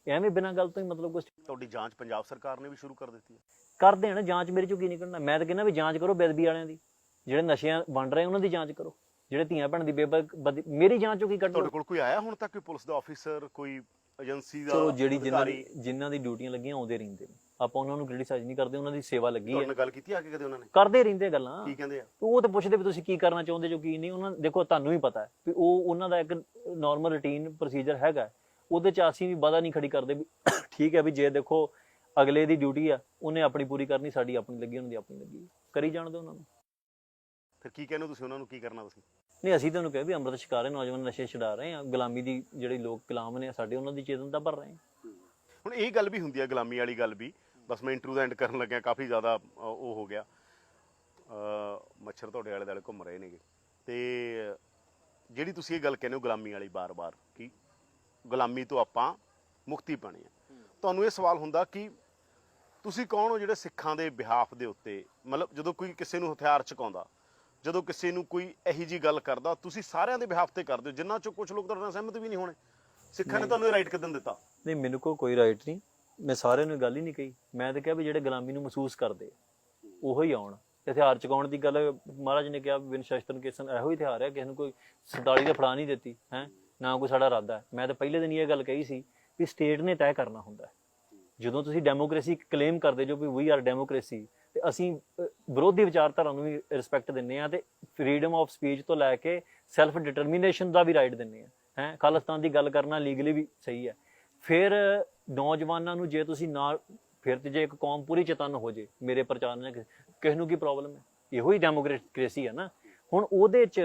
[SPEAKER 2] ਐਵੇਂ ਬਿਨਾਂ ਗੱਲ ਤੋਂ ਹੀ ਮਤਲਬ ਕੁਝ
[SPEAKER 1] ਤੁਹਾਡੀ ਜਾਂਚ ਪੰਜਾਬ ਸਰਕਾਰ ਨੇ ਵੀ ਸ਼ੁਰੂ ਕਰ ਦਿੱਤੀ ਹੈ।
[SPEAKER 2] ਕਰ ਦੇਣ ਜਾਂਚ ਮੇਰੇ ਚੋਂ ਕੀ ਨਿਕਲਣਾ? ਮੈਂ ਤਾਂ ਕਹਿੰਦਾ ਵੀ ਜਾਂਚ ਕਰੋ ਬੇਦਬੀ ਵਾਲਿਆਂ ਦੀ। ਜਿਹੜੇ ਨਸ਼ਿਆਂ ਵੰਡ ਰਹੇ ਉਹਨਾਂ ਦੀ ਜਾਂਚ ਕਰੋ। ਜਿਹੜੇ ਧੀਆਂ ਭੈਣ ਦੀ ਬਦੀ- ਮੇਰੀ ਜਾਂਚ ਚੋਂ ਕੀ ਕੱਢ
[SPEAKER 1] ਤੁਹਾਡੇ ਕੋਲ ਕੋਈ ਆਇਆ ਹੁਣ ਤੱਕ ਕੋਈ ਪੁਲਿਸ ਦਾ ਆਫੀਸਰ ਕੋਈ ਏਜੰਸੀ ਦਾ
[SPEAKER 2] ਚਲੋ ਜਿਹੜੀ? ਜਿਨ੍ਹਾਂ ਦੀ ਡਿਊਟੀਆਂ ਲੱਗੀਆਂ ਆਉਂਦੇ ਰਹਿੰਦੇ ਨੇ। ਆਪਾਂ ਉਹਨਾਂ ਨੂੰ ਕ੍ਰਿਟਿਸਾਈਜ਼ ਨਹੀਂ ਕਰਦੇ ਉਹਨਾਂ ਦੀ ਸੇਵਾ ਲੱਗੀ ਹੈ।
[SPEAKER 1] ਨਾਲ ਗੱਲ ਕੀਤੀ ਆ ਕੇ ਕਦੇ ਉਹਨਾਂ ਨੇ?
[SPEAKER 2] ਕਰਦੇ ਰਹਿੰਦੇ ਗੱਲਾਂ।
[SPEAKER 1] ਕੀ ਕਹਿੰਦੇ ਆ?
[SPEAKER 2] ਉਹ ਤਾਂ ਪੁੱਛਦੇ ਵੀ ਤੁਸੀਂ ਕੀ ਕਰਨਾ ਚਾਹੁੰਦੇ ਜੋ ਕੀ ਨਹੀਂ ਉਹਨਾਂ ਦੇਖੋ ਤੁਹਾਨੂੰ ਵੀ ਪਤਾ ਹੈ ਵੀ ਉਹ ਉਹਨਾਂ ਦਾ ਇੱਕ ਨਾਰਮਲ ਰੂਟੀਨ ਪ੍ਰੋਸੀਜਰ ਹੈਗਾ ਉਹਦੇ ਚ ਅਸੀਂ ਵੀ ਵਾਦਾ ਨਹੀਂ ਖੜੀ ਕਰਦੇ ਵੀ ਠੀਕ ਹੈ ਵੀ ਜੇ ਦੇਖੋ ਅਗਲੇ ਦੀ ਡਿਊਟੀ ਆ ਉਹਨੇ ਆਪਣੀ ਪੂਰੀ ਕਰਨੀ ਸਾਡੀ ਆਪਣੀ ਲੱਗੀ ਉਹਨਾਂ ਦੀ ਆਪਣੀ ਲੱਗੀ। ਕਰੀ ਜਾਣ ਦਿਓ ਉਹਨਾਂ ਨੂੰ।
[SPEAKER 1] ਫਿਰ ਕੀ ਕਹਿੰਦੇ ਹੋ ਤੁਸੀਂ ਉਹਨਾਂ ਨੂੰ? ਕੀ ਕਰਨਾ ਤੁਸੀਂ?
[SPEAKER 2] ਨਹੀਂ ਅਸੀਂ ਤੁਹਾਨੂੰ ਕਿਹਾ ਵੀ ਅੰਮ੍ਰਿਤ ਛਕਾ ਰਹੇ ਨੌਜਵਾਨ ਨਸ਼ੇ ਛਡਾ ਰਹੇ ਆ ਗੁਲਾਮੀ ਦੀ ਜਿਹੜੀ ਲੋਕ ਗੁਲਾਮ ਨੇ ਸਾਡੇ ਉਹਨਾਂ ਦੀ ਚੇਤਨਤਾ ਭਰ ਰਹੇ ਆ
[SPEAKER 1] ਹੁਣ ਇਹ ਗੱਲ ਵੀ ਹੁੰਦੀ ਹੈ ਗੁਲਾਮੀ ਵਾਲੀ ਗੱਲ ਵੀ। ਬਸ ਮੈਂ ਇੰਟਰਵਿਊ ਦਾ ਐਂਡ ਕਰਨ ਲੱਗਿਆ ਕਾਫੀ ਜ਼ਿਆਦਾ ਉਹ ਹੋ ਗਿਆ। ਮੱਛਰ ਤੁਹਾਡੇ ਆਲੇ ਦੁਆਲੇ ਘੁੰਮ ਰਹੇ ਨੇਗੇ। ਤੇ ਜਿਹੜੀ ਤੁਸੀਂ ਇਹ ਗੱਲ ਕਹਿੰਦੇ ਹੋ ਗੁਲਾਮੀ ਵਾਲੀ ਬਾਰ-ਬਾਰ ਕਿ ਗੁਲਾਮੀ ਤੋਂ ਆਪਾਂ ਮੁਕਤੀ ਪਾਣੀ ਹੈ। ਤੁਹਾਨੂੰ ਇਹ ਸਵਾਲ ਹੁੰਦਾ ਕਿ ਤੁਸੀਂ ਕੌਣ ਹੋ ਜਿਹੜੇ ਸਿੱਖਾਂ ਦੇ ਬਿਹਾਫ ਦੇ ਉੱਤੇ ਮਤਲਬ ਜਦੋਂ ਕੋਈ ਕਿਸੇ ਨੂੰ ਹਥਿਆਰ ਚੁਕਾਉਂਦਾ ਜਦੋਂ ਕਿਸੇ ਨੂੰ ਕੋਈ ਇਹੀ ਜੀ ਗੱਲ ਕਰਦਾ ਤੁਸੀਂ ਸਾਰਿਆਂ ਦੇ ਬਿਹਾਫ ਤੇ ਕਰਦੇ ਹੋ ਜਿਨ੍ਹਾਂ ਚੋਂ ਕੁਝ ਲੋਕ ਤੁਹਾਡੇ ਨਾਲ ਸਹਿਮਤ ਵੀ ਨਹੀਂ ਹੋਣੇ। ਸਿੱਖਾਂ ਨੇ ਤੁਹਾਨੂੰ ਇਹ ਰਾਈਟ ਕਿਦਾਂ ਦਿੱਤਾ?
[SPEAKER 2] ਨਹੀਂ ਮੈਨੂੰ ਕੋਈ ਰਾਈਟ ਨਹੀਂ। ਮੈਂ ਸਾਰਿਆਂ ਨੂੰ ਇਹ ਗੱਲ ਹੀ ਨਹੀਂ ਕਹੀ। ਮੈਂ ਤਾਂ ਕਿਹਾ ਵੀ ਜਿਹੜੇ ਗੁਲਾਮੀ ਨੂੰ ਮਹਿਸੂਸ ਕਰਦੇ ਆ, ਉਹੋ ਹੀ ਆਉਣ। ਹਥਿਆਰ ਚੁਕਾਉਣ ਦੀ ਗੱਲ ਮਹਾਰਾਜ ਨੇ ਕਿਹਾ ਬਿਨ ਸ਼ਸਤਰ ਕੇਸਨ ਇਹੋ ਹੀ ਹਥਿਆਰ ਹੈ ਕਿਸੇ ਨੂੰ ਕੋਈ 47 ਦਾ ਫੜਾ ਨਹੀਂ ਦਿੱਤੀ ਹੈ? ਨਾ ਕੋਈ ਸਾਡਾ ਇਰਾਦਾ ਹੈ। ਮੈਂ ਤਾਂ ਪਹਿਲੇ ਦਿਨ ਹੀ ਇਹ ਗੱਲ ਕਹੀ ਸੀ ਵੀ ਸਟੇਟ ਨੇ ਤੈਅ ਕਰਨਾ ਹੁੰਦਾ ਹੈ। ਜਦੋਂ ਤੁਸੀਂ ਡੈਮੋਕ੍ਰੇਸੀ ਕਲੇਮ ਕਰਦੇ ਜੋ ਵੀ ਵੀ ਆਰ ਡੈਮੋਕ੍ਰੇਸੀ ਤੇ ਅਸੀਂ ਵਿਰੋਧੀ ਵਿਚਾਰਧਾਰਾ ਨੂੰ ਵੀ ਰਿਸਪੈਕਟ ਦਿੰਨੇ ਆ ਤੇ ਫਰੀडम ਆਫ ਸਪੀਚ ਤੋਂ ਲੈ ਕੇ ਸੈਲਫ ਡਿਟਰਮੀਨੇਸ਼ਨ ਦਾ ਵੀ ਰਾਈਟ ਦਿੰਨੇ ਆ ਹੈ? ਖਾਲਿਸਤਾਨ ਦੀ ਗੱਲ ਕਰਨਾ ਲੀਗਲੀ ਵੀ ਸਹੀ ਹੈ। ਫਿਰ ਨੌਜਵਾਨਾਂ ਨੂੰ ਜੇ ਤੁਸੀਂ ਨਾਲ ਫਿਰ ਤੇ ਜੇ ਇੱਕ ਕੌਮ ਪੂਰੀ ਚੇਤਨ ਹੋ ਜੇ ਮੇਰੇ ਪ੍ਰਚਾਰ ਨਾਲ ਕਿਸੇ ਨੂੰ ਕੀ ਪ੍ਰੋਬਲਮ ਹੈ? ਇਹੋ ਹੀ ਡੈਮੋਕ੍ਰੇਸੀ ਹੈ ਨਾ। ਹੁਣ ਉਹਦੇ ਚ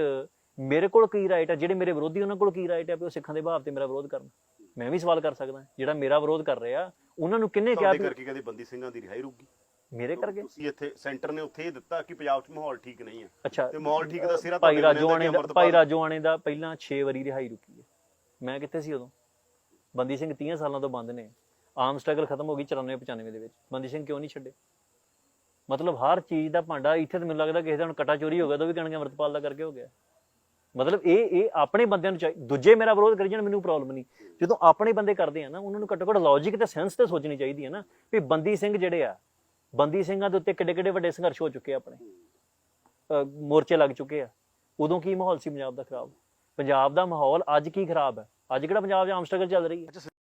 [SPEAKER 2] ਮੇਰੇ ਕੋਲ ਕੀ ਰਾਈਟ ਹੈ ਜਿਹੜੇ ਮੇਰੇ ਵਿਰੋਧੀ ਉਹਨਾਂ ਕੋਲ ਕੀ ਰਾਈਟ ਹੈ ਵੀ ਉਹ ਸਿੱਖਾਂ ਦੇ ਭਾਵ ਤੇ ਮੇਰਾ ਵਿਰੋਧ ਕਰਨ? ਮੈਂ ਵੀ ਸਵਾਲ ਕਰ ਸਕਦਾ। ਜਿਹੜਾ ਮੇਰਾ ਵਿਰੋਧ ਕਰ ਰਿਹਾ ਉਹਨਾਂ ਨੂੰ ਕਿੰਨੇ ਕਿਹਾ
[SPEAKER 1] ਕਰਕੇ ਕਹਿੰਦੇ ਬੰਦੀ ਸਿੰਘਾਂ ਦੀ ਰਿਹਾਈ ਰੁਕੀ?
[SPEAKER 2] ਮੇਰੇ ਕਰਕੇ?
[SPEAKER 1] ਤੁਸੀਂ ਇੱਥੇ ਸੈਂਟਰ ਨੇ ਉੱਥੇ ਇਹ ਦਿੱਤਾ ਕਿ ਪੰਜਾਬ 'ਚ ਮਾਹੌਲ ਠੀਕ ਨਹੀਂ ਹੈ
[SPEAKER 2] ਅੱਛਾ।
[SPEAKER 1] ਤੇ ਮਾਹੌਲ ਠੀਕ ਦਾ ਸਿਰਾ
[SPEAKER 2] ਭਾਈ ਰਾਜੋਆਣੇ ਦਾ ਭਾਈ ਰਾਜੋਆਣੇ ਦਾ ਪਹਿਲਾਂ 6 ਵਾਰੀ ਰਿਹਾਈ ਰੁਕੀ ਹੈ। ਮੈਂ ਕਿੱਥੇ ਸੀ ਉਦੋਂ? ਬੰਦੀ ਸਿੰਘ 30 ਸਾਲਾਂ ਤੋਂ ਬੰਦ ਨੇ। ਆਮ ਸਟਰਗਲ ਖਤਮ ਹੋ ਗਈ 94 95 ਦੇ ਵਿੱਚ। ਬੰਦੀ ਸਿੰਘ ਕਿਉਂ ਨਹੀਂ ਛੱਡੇ? ਮਤਲਬ ਹਰ ਚੀਜ਼ ਦਾ ਭਾਂਡਾ ਇੱਥੇ ਤਾਂ ਮੈਨੂੰ ਲੱਗਦਾ ਕਿਸੇ ਦਾ ਹੁਣ ਕਟਾ ਚੋਰੀ ਹੋ ਗਿਆ ਤਾਂ ਉਹ ਵੀ ਕਹਿਣਗੇ ਅਮਰਤਪਾਲ ਦਾ ਕਰਕੇ ਹੋ ਗਿਆ। ਮਤਲਬ ਇਹ ਇਹ ਆਪਣੇ ਬੰਦਿਆਂ ਨੂੰ ਚਾਹੀ, ਦੂਜੇ ਮੇਰਾ ਵਿਰੋਧ ਕਰੀ ਜਾਣ, ਮੈਨੂੰ ਪ੍ਰੋਬਲਮ ਨਹੀਂ। ਜਦੋਂ ਆਪਣੇ ਬੰਦੇ ਕਰਦੇ ਆ ਨਾ, ਉਹਨਾਂ ਨੂੰ ਘੱਟੋ ਘੱਟ ਲੌਜੀਕ ਤੇ ਸੈਂਸ ਤੇ ਸੋਚਣੀ ਚਾਹੀਦੀ ਹੈ ਨਾ ਵੀ ਬੰਦੀ ਸਿੰਘ ਜਿਹੜੇ ਆ, ਬੰਦੀ ਸਿੰਘਾਂ ਦੇ ਉੱਤੇ ਕਿੱਡੇ ਕਿੱਡੇ ਵੱਡੇ ਸੰਘਰਸ਼ ਹੋ ਚੁੱਕੇ ਆ ਆਪਣੇ। ਮੋਰਚੇ ਲੱਗ ਚੁੱਕੇ ਆ। ਉਦੋਂ ਕੀ ਮਾਹੌਲ ਸੀ ਪੰਜਾਬ ਦਾ ਖਰਾਬ? ਪੰਜਾਬ ਦਾ ਮਾਹੌਲ ਅੱਜ ਕੀ ਖਰਾਬ ਹੈ? ਅੱਜ ਕਿਹੜਾ ਪੰਜਾਬ 'ਚ ਆਮ ਸਟਰਗਲ ਚੱਲ ਰਹੀ ਹੈ?
[SPEAKER 1] ਅੱਛਾ